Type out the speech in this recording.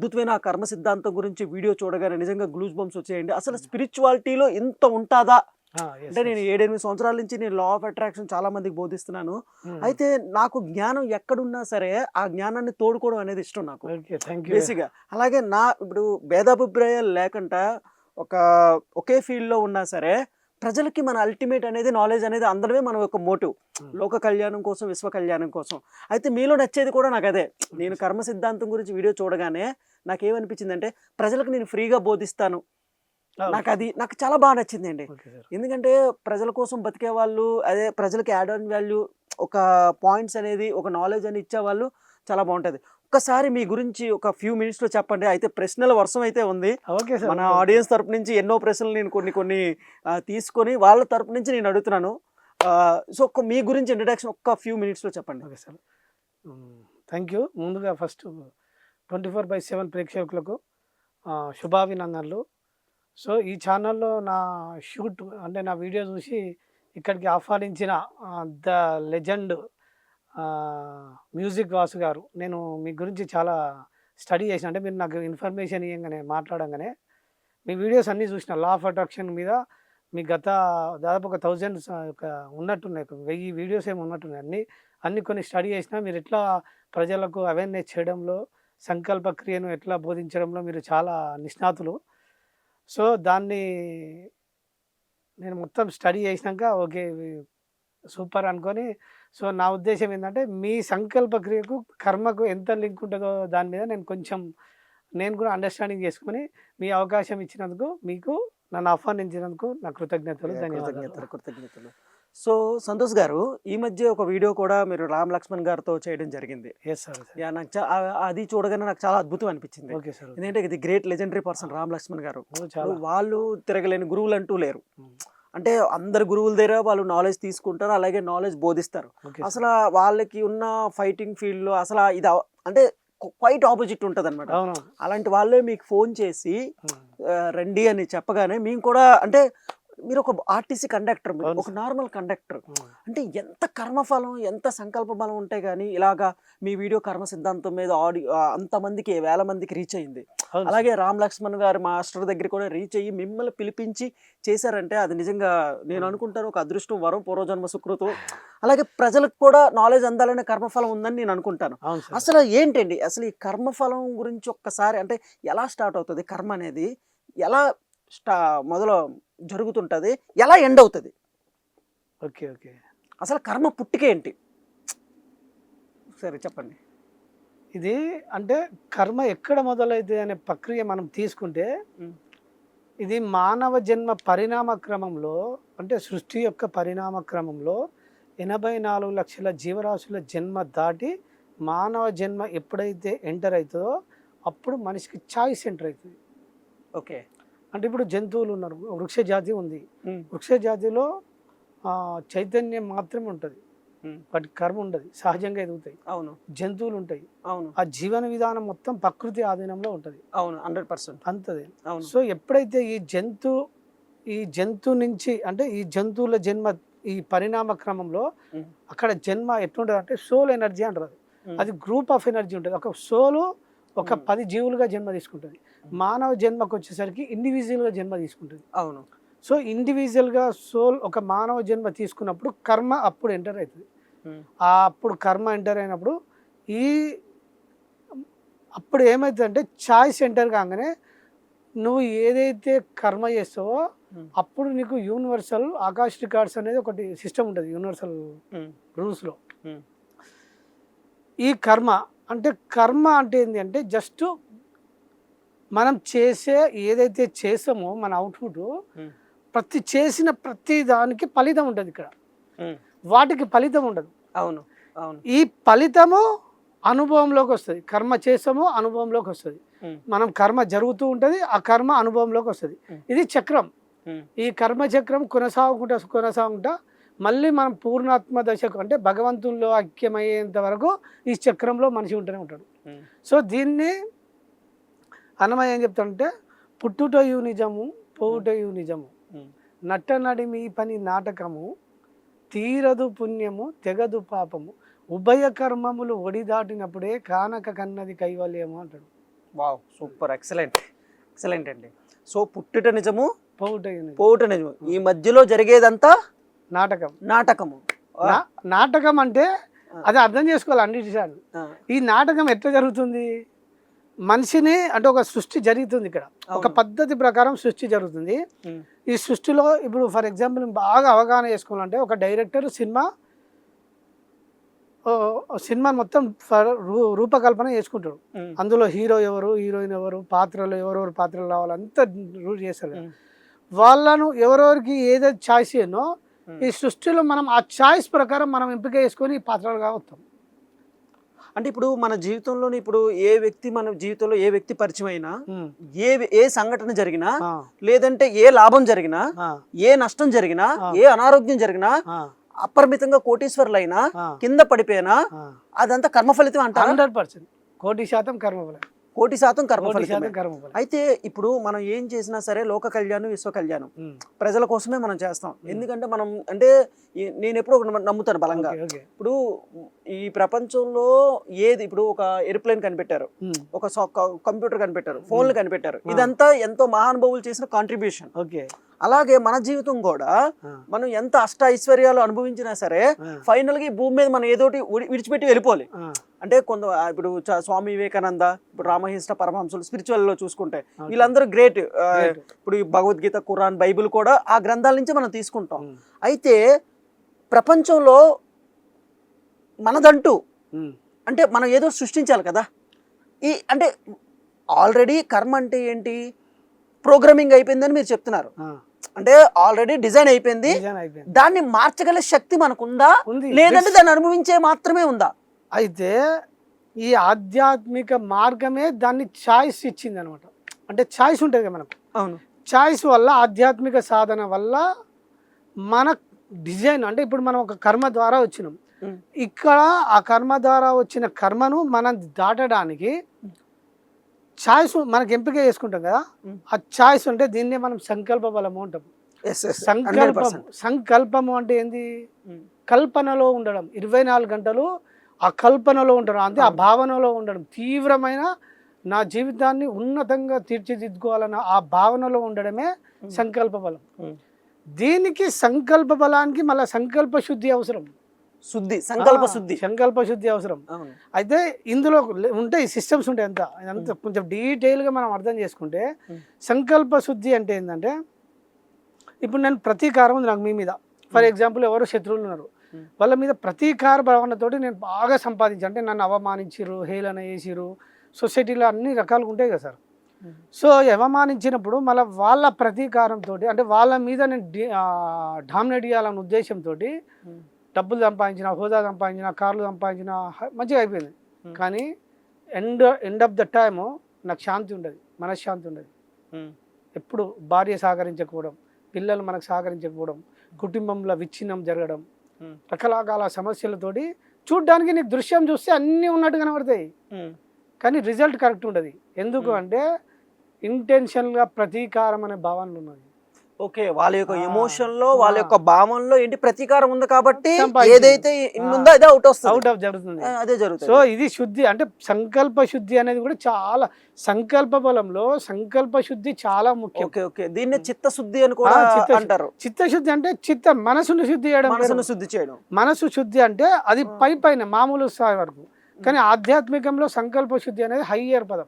అద్భుతమైన ఆ కర్మ సిద్ధాంతం గురించి వీడియో చూడగానే నిజంగా గ్లూజ్ బంప్స్ వచ్చేయండి. అసలు స్పిరిచువాలిటీలో ఇంత ఉంటుందా? అంటే నేను. ఏడెనిమిది సంవత్సరాల నుంచి నేను లా ఆఫ్ అట్రాక్షన్ చాలా మందికి బోధిస్తున్నాను. ఉమ్. అయితే నాకు జ్ఞానం ఎక్కడున్నా సరే ఆ జ్ఞానాన్ని తోడుకోవడం అనేది ఇష్టం నాకు. బేసిక్గా అలాగే నా ఇప్పుడు భేదాభిప్రాయాలు లేకుండా ఒక ఒకే ఫీల్డ్లో ఉన్నా సరే ప్రజలకి మన అల్టిమేట్ అనేది నాలెడ్జ్ అనేది అందడమే మన యొక్క మోటివ్ Hmm. లోక కళ్యాణం కోసం విశ్వ కళ్యాణం కోసం. అయితే మీలో నచ్చేది కూడా నాకు అదే. నేను కర్మ సిద్ధాంతం గురించి వీడియో చూడగానే నాకేమనిపించింది అంటే ప్రజలకు నేను ఫ్రీగా బోధిస్తాను. నాకు అది నాకు చాలా బాగా నచ్చిందండి. ఎందుకంటే ప్రజల కోసం బతికే వాళ్ళు అదే ప్రజలకి యాడ్ ఆన్ వాల్యూ ఒక పాయింట్స్ అనేది ఒక నాలెడ్జ్ అని ఇచ్చే వాళ్ళు చాలా బాగుంటుంది. ఒక్కసారి మీ గురించి ఒక ఫ్యూ మినిట్స్లో చెప్పండి. అయితే ప్రశ్నల వర్షం అయితే ఉంది. Okay sir. మన ఆడియన్స్ తరపు నుంచి ఎన్నో ప్రశ్నలు నేను కొన్ని కొన్ని తీసుకొని వాళ్ళ తరపు నుంచి నేను అడుగుతున్నాను. సో ఒక్క మీ గురించి ఇంట్రడక్షన్ ఒక్క ఫ్యూ మినిట్స్లో చెప్పండి. Okay sir. థ్యాంక్ యూ ముందుగా first twenty four by seven ప్రేక్షకులకు శుభాభినందనలు. సో ఈ ఛానల్లో నా షూట్ అంటే నా వీడియో చూసి ఇక్కడికి ఆహ్వానించిన ద లెజెండ్ మ్యూజిక్ వాసు గారు. నేను మీ గురించి చాలా స్టడీ చేసిన. అంటే మీరు నాకు ఇన్ఫర్మేషన్ ఇవ్వగానే మాట్లాడంగానే. మీ వీడియోస్ అన్నీ చూసిన. లా ఆఫ్ అట్రాక్షన్ మీద మీ గత దాదాపు ఒక థౌజండ్ ఒక ఉన్నట్టున్నాయి. వెయ్యి వీడియోస్ ఏమి ఉన్నట్టున్నాయి అన్నీ. అన్ని కొన్ని స్టడీ చేసినా మీరు ఎట్లా ప్రజలకు అవేర్నెస్ చేయడంలో సంకల్ప క్రియను ఎట్లా బోధించడంలో మీరు చాలా నిష్ణాతులు. సో దాన్ని నేను మొత్తం స్టడీ చేసినాక ఓకే సూపర్ అనుకొని సో నా ఉద్దేశం ఏంటంటే మీ సంకల్ప క్రియకు కర్మకు ఎంత లింక్ ఉంటుందో దాని మీద నేను కొంచెం నేను కూడా అండర్స్టాండింగ్ చేసుకొని మీ అవకాశం ఇచ్చినందుకు మీకు నన్ను ఆహ్వానించినందుకు నా కృతజ్ఞతలు ధన్యవాదాలు. కృతజ్ఞతలు. సో సంతోష్ గారు ఈ మధ్య ఒక వీడియో కూడా మీరు రామ్ లక్ష్మణ్ గారితో చేయడం జరిగింది. ఎస్ సార్ యా నాకు అది చూడగానే నాకు చాలా అద్భుతం అనిపించింది. ఓకే సార్ ఎందుకంటే ఇది great legendary person Ram Lakshman గారు. వాళ్ళు తిరగలేని గురువులు అంటూ లేరు. అంటే అందరు గురువుల దగ్గర వాళ్ళు నాలెడ్జ్ తీసుకుంటారు అలాగే నాలెడ్జ్ బోధిస్తారు. అసలు వాళ్ళకి ఉన్న ఫైటింగ్ ఫీల్డ్లో అసలు ఇది అంటే క్వైట్ ఆపోజిట్ ఉంటది అనమాట అలాంటి వాళ్ళే మీకు ఫోన్ చేసి రండి అని చెప్పగానే మేము కూడా అంటే మీరు ఒక ఆర్టీసీ కండక్టర్ ఒక నార్మల్ కండక్టర్. అంటే ఎంత కర్మఫలం ఎంత సంకల్ప బలం ఉంటే కానీ ఇలాగా మీ వీడియో కర్మ సిద్ధాంతం మీద ఆడియో అంతమందికి వేల మందికి రీచ్ అయింది. అలాగే రామ్ లక్ష్మణ్ గారి మాస్టర్ దగ్గర కూడా రీచ్ అయ్యి మిమ్మల్ని పిలిపించి చేశారంటే అది నిజంగా నేను అనుకుంటాను ఒక అదృష్టం వరం పూర్వజన్మ సుకృతం. అలాగే ప్రజలకు కూడా నాలెడ్జ్ అందాలనే కర్మఫలం ఉందని నేను అనుకుంటాను. అసలు ఏంటండి? అసలు ఈ కర్మఫలం గురించి ఒక్కసారి అంటే ఎలా స్టార్ట్ అవుతుంది? కర్మ అనేది ఎలా స్టా మొదలు జరుగుతుంటుంది ఎలా ఎండ్ అవుతుంది? Okay okay. అసలు కర్మ పుట్టిక ఏంటి? సరే చెప్పండి. ఇది అంటే కర్మ ఎక్కడ మొదలైతే అనే ప్రక్రియ మనం తీసుకుంటే. ఇది మానవ జన్మ పరిణామ క్రమంలో అంటే సృష్టి యొక్క పరిణామ క్రమంలో ఎనభై నాలుగు లక్షల జీవరాశుల జన్మ దాటి మానవ జన్మ ఎప్పుడైతే ఎంటర్ అవుతుందో అప్పుడు మనిషికి చాయిస్ ఎంటర్ అవుతుంది. ఓకే. అంటే ఇప్పుడు జంతువులు ఉన్నారు. వృక్ష జాతి ఉంది. వృక్ష జాతిలో ఆ, చైతన్యం మాత్రమే ఉంటుంది. వాటికి కర్మ ఉండదు. సహజంగా ఎదుగుతాయి. అవును. జంతువులు ఉంటాయి. అవును. ఆ జీవన విధానం మొత్తం ప్రకృతి ఆధీనంలో ఉంటుంది. అవును హండ్రెడ్ పర్సెంట్. అంతదే. అవును. సో ఎప్పుడైతే ఈ జంతు ఈ జంతు నుంచి అంటే ఈ జంతువుల జన్మ ఈ పరిణామ క్రమంలో. అక్కడ జన్మ ఎట్లుంటుంది అంటే సోల్ ఎనర్జీ అంటారు అది. గ్రూప్ ఆఫ్ ఎనర్జీ ఉంటుంది. ఒక సోలు ఒక. పది జీవులుగా జన్మ తీసుకుంటుంది. మానవ జన్మకు వచ్చేసరికి ఇండివిజువల్గా జన్మ తీసుకుంటుంది అవును సో ఇండివిజువల్గా సోల్ ఒక మానవ జన్మ తీసుకున్నప్పుడు కర్మ అప్పుడు ఎంటర్ అవుతుంది. ఆ అప్పుడు కర్మ ఎంటర్ అయినప్పుడు ఈ అప్పుడు ఏమవుతుందంటే చాయిస్ ఎంటర్ కాగానే నువ్వు ఏదైతే కర్మ చేస్తావో ఉమ్. అప్పుడు నీకు యూనివర్సల్ ఆకాష్ రికార్డ్స్ అనేది ఒకటి సిస్టమ్ ఉంటుంది యూనివర్సల్. రూల్స్లో. ఈ కర్మ అంటే కర్మ అంటే ఏంటి అంటే జస్ట్ మనం చేసే ఏదైతే చేసామో మన అవుట్పుట్. ప్రతి చేసిన ప్రతి దానికి ఫలితం ఉంటుంది ఇక్కడ. వాటికి ఫలితం ఉండదు అవును అవును ఈ ఫలితము అనుభవంలోకి వస్తుంది కర్మ చేసాము అనుభవంలోకి వస్తుంది. మనం కర్మ జరుగుతూ ఉంటుంది ఆ కర్మ అనుభవంలోకి వస్తుంది. ఇది చక్రం. ఈ కర్మ చక్రం కొనసాగుకుంటా కొనసాగుకుంటా మళ్ళీ మనం పూర్ణాత్మ దశకు అంటే భగవంతుల్లో ఐక్యమయ్యేంత వరకు ఈ చక్రంలో మనిషి ఉంటూనే ఉంటాడు. సో దీన్ని అన్నమయ్య ఏం చెప్తాడంటే పుట్టుటయు నిజము పోవుటయు నిజము. నట్ట నడిమి పని నాటకము తీరదు పుణ్యము తెగదు పాపము. ఉభయ కర్మములు ఒడి దాటినప్పుడే కానక కన్నది కైవల్యము అంటాడు. వావ్ సూపర్ ఎక్సలెంట్ ఎక్సలెంట్ అండి. సో పుట్టుట నిజము పోవుట పోవుట నిజము. ఈ మధ్యలో జరిగేదంతా నాటకం. నాటకము. నాటకం అంటే అది అర్థం చేసుకోవాలి అన్నిటిసార్లు ఆ, ఈ నాటకం ఎట్లా జరుగుతుంది? మనిషిని అంటే ఒక సృష్టి జరుగుతుంది ఇక్కడ. ఒక. పద్ధతి ప్రకారం సృష్టి జరుగుతుంది. ఈ సృష్టిలో ఇప్పుడు ఫర్ ఎగ్జాంపుల్ బాగా అవగాహన చేసుకోవాలంటే ఒక డైరెక్టర్ సినిమా సినిమా మొత్తం రూపకల్పన చేసుకుంటాడు. అందులో హీరో ఎవరు హీరోయిన్ ఎవరు పాత్రలు ఎవరెవరు పాత్రలు రావాలి అంతా రూల్ చేస్తారు వాళ్ళను ఎవరెవరికి ఏదైతే ఛాయిస్ చేయనో ఉమ్. ఈ సృష్టిలో మనం ఆ ఛాయిస్ ప్రకారం మనం ఎంపిక చేసుకొని ఈ పాత్రలుగా వస్తాం. అంటే ఇప్పుడు మన జీవితంలోని ఇప్పుడు ఏ వ్యక్తి మన జీవితంలో ఏ వ్యక్తి పరిచయం అయినా. ఏ ఏ సంఘటన జరిగినా లేదంటే ఏ లాభం జరిగినా ఏ నష్టం జరిగినా. ఏ అనారోగ్యం జరిగినా అపరిమితంగా కోటీశ్వరులైనా కింద పడిపోయినా. అదంతా కర్మ ఫలితం అంటారా? Hundred percent. కోటి శాతం కర్మఫలం. కోటి శాతం కర్మ అయితే ఇప్పుడు మనం ఏం చేసినా సరే లోక కళ్యాణం విశ్వ కళ్యాణం. ప్రజల కోసమే మనం చేస్తాం. ఎందుకంటే మనం అంటే నేను ఎప్పుడూ నమ్ముతాను బలంగా. ఇప్పుడు ఈ ప్రపంచంలో ఏది ఇప్పుడు ఒక ఎయిర్ప్లేన్ కనిపెట్టారు. ఒక కంప్యూటర్ కనిపెట్టారు. ఫోన్లు కనిపెట్టారు. ఇదంతా ఎంతో మహానుభావులు చేసిన కాంట్రిబ్యూషన్ ఓకే. అలాగే మన జీవితం కూడా మనం ఎంత అష్ట ఐశ్వర్యాలు అనుభవించినా సరే ఫైనల్గా ఈ భూమి మీద మనం ఏదోటి విడిచిపెట్టి వెళ్ళిపోవాలి. అంటే కొంత ఇప్పుడు స్వామి వివేకానంద ఇప్పుడు పరమహంసులు స్పిరిచువల్లో చూసుకుంటే. వీళ్ళందరూ గ్రేట్. ఇప్పుడు ఈ భగవద్గీత ఖురాన్ బైబిల్ కూడా ఆ గ్రంథాల నుంచి మనం తీసుకుంటాం. అయితే ప్రపంచంలో మనదంటూ. అంటే మనం ఏదో సృష్టించాలి కదా. ఈ అంటే ఆల్రెడీ కర్మ అంటే ఏంటి? ప్రోగ్రామింగ్ అయిపోయిందని మీరు చెప్తున్నారు. అంటే ఆల్రెడీ డిజైన్ అయిపోయింది. దాన్ని మార్చగల శక్తి మనకుందా? లేదంటే దాన్ని అనుభవించే మాత్రమే ఉందా? అయితే ఈ ఆధ్యాత్మిక మార్గమే దాన్ని ఛాయిస్ ఇచ్చింది అనమాట అంటే ఛాయిస్ ఉంటుంది కదా మనకు. అవును. ఛాయిస్ వల్ల ఆధ్యాత్మిక సాధన వల్ల మన డిజైన్ అంటే ఇప్పుడు మనం ఒక కర్మ ద్వారా వచ్చినాం. ఇక్కడ ఆ కర్మ ద్వారా వచ్చిన కర్మను మనం దాటడానికి ఛాయిస్ మనకి ఎంపిక చేసుకుంటాం కదా. ఆ ఛాయిస్ ఉంటే దీన్నే మనం సంకల్ప బలము అంటాం. ఎస్ ఎస్ సంకల్పం సంకల్పము అంటే ఏంది? కల్పనలో ఉండడం. ఇరవై నాలుగు గంటలు ఆ కల్పనలో ఉండడం అంటే ఆ. భావనలో ఉండడం తీవ్రమైన నా జీవితాన్ని ఉన్నతంగా తీర్చిదిద్దుకోవాలన్న ఆ భావనలో ఉండడమే. సంకల్ప బలం. దీనికి సంకల్ప బలానికి మళ్ళీ సంకల్ప శుద్ధి అవసరం శుద్ధి సంకల్ప శుద్ధి సంకల్ప శుద్ధి అవసరం అయితే ఇందులో ఉంటాయి సిస్టమ్స్ ఉంటాయి అంతా ఇదంతా కొంచెం డీటెయిల్గా మనం అర్థం చేసుకుంటే. సంకల్ప శుద్ధి అంటే ఏంటంటే ఇప్పుడు నేను ప్రతీకారం ఉంది నాకు మీ మీద ఫర్ ఎగ్జాంపుల్ ఎవరు శత్రువులు ఉన్నారు. వాళ్ళ మీద ప్రతీకార భావనతోటి నేను బాగా సంపాదించి అంటే నన్ను అవమానించిర్రు హేళన చేసిర్రు సొసైటీలో అన్ని రకాలుగా ఉంటాయి కదా సార్. సో అవమానించినప్పుడు మళ్ళీ వాళ్ళ ప్రతీకారంతో అంటే వాళ్ళ మీద నేను డామినేట్ చేయాలన్న ఉద్దేశంతో. డబ్బులు సంపాదించిన హోదా సంపాదించిన కార్లు సంపాదించిన మంచిగా అయిపోయింది. కానీ end end of the time నాకు శాంతి ఉండదు మనశ్శాంతి ఉండదు. ఎప్పుడు భార్య సహకరించకపోవడం పిల్లలు మనకు సహకరించకపోవడం కుటుంబంలో విచ్ఛిన్నం జరగడం. రకరకాల సమస్యలతోటి చూడ్డానికి నీకు దృశ్యం చూస్తే అన్నీ ఉన్నట్టు కనబడతాయి ఉమ్. కానీ రిజల్ట్ కరెక్ట్ ఉండదు ఎందుకు Hmm. అంటే ఇంటెన్షన్గా ప్రతీకారం అనే భావనలు ఉన్నది ఓకే వాళ్ళ యొక్క ఎమోషన్లో వాళ్ళ. యొక్క భావనలో ఏంటి ప్రతీకారం ఉంది కాబట్టి. ఏదైతే ఉందో అదే అవుట్ వస్తుంది అవుట్ ఆఫ్ జరుగుతుంది అదే జరుగుతుంది సో ఇది శుద్ధి అంటే సంకల్ప శుద్ధి అనేది కూడా చాలా సంకల్ప బలంలో సంకల్ప శుద్ధి చాలా ముఖ్యం ఓకే ఓకే దీన్ని చిత్తశుద్ధి అని కూడా. అంటారు చిత్తశుద్ధి అంటే చిత్త మనసును శుద్ధి చేయడం మనసును. శుద్ధి చేయడం మనసు శుద్ధి అంటే అది. పై పైన మామూలు స్థాయి వరకు కానీ ఆధ్యాత్మికంలో సంకల్ప శుద్ధి అనేది హయ్యర్ పదం